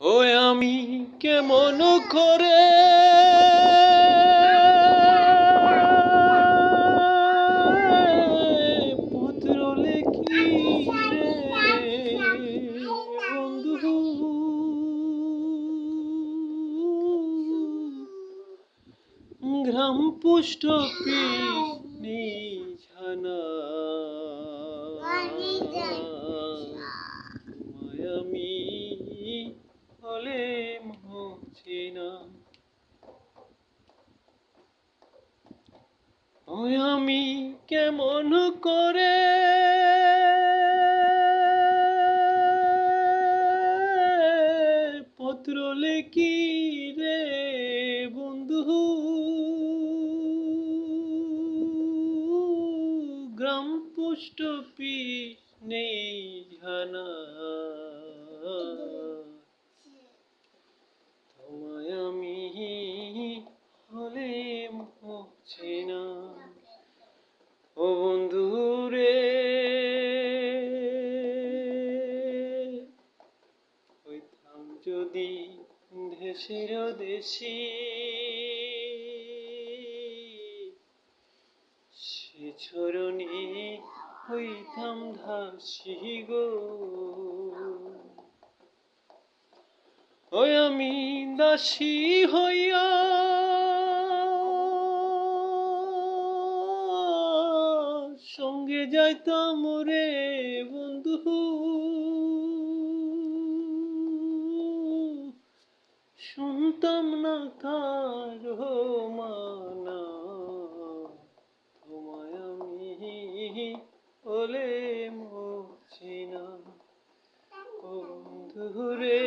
ও আমি কেমন করে? পত্র লেখি বন্ধু। গ্রাম পুষ্ট নিঝানা মায়ামি হলে মহছে না ওই আমি কেমন করে? পত্র লেখি রে বন্ধু। গ্রাম পুষ্ট পিস নেই জানা দেশি সে চরণে হইতাম ধাসি গো। ওই আমি দাসী হইয়া সঙ্গে যাইতাম রে বন্ধু। শুনতাম না কার মানা। তোমায় আমি ওলে মরছি না। ও বন্ধু রে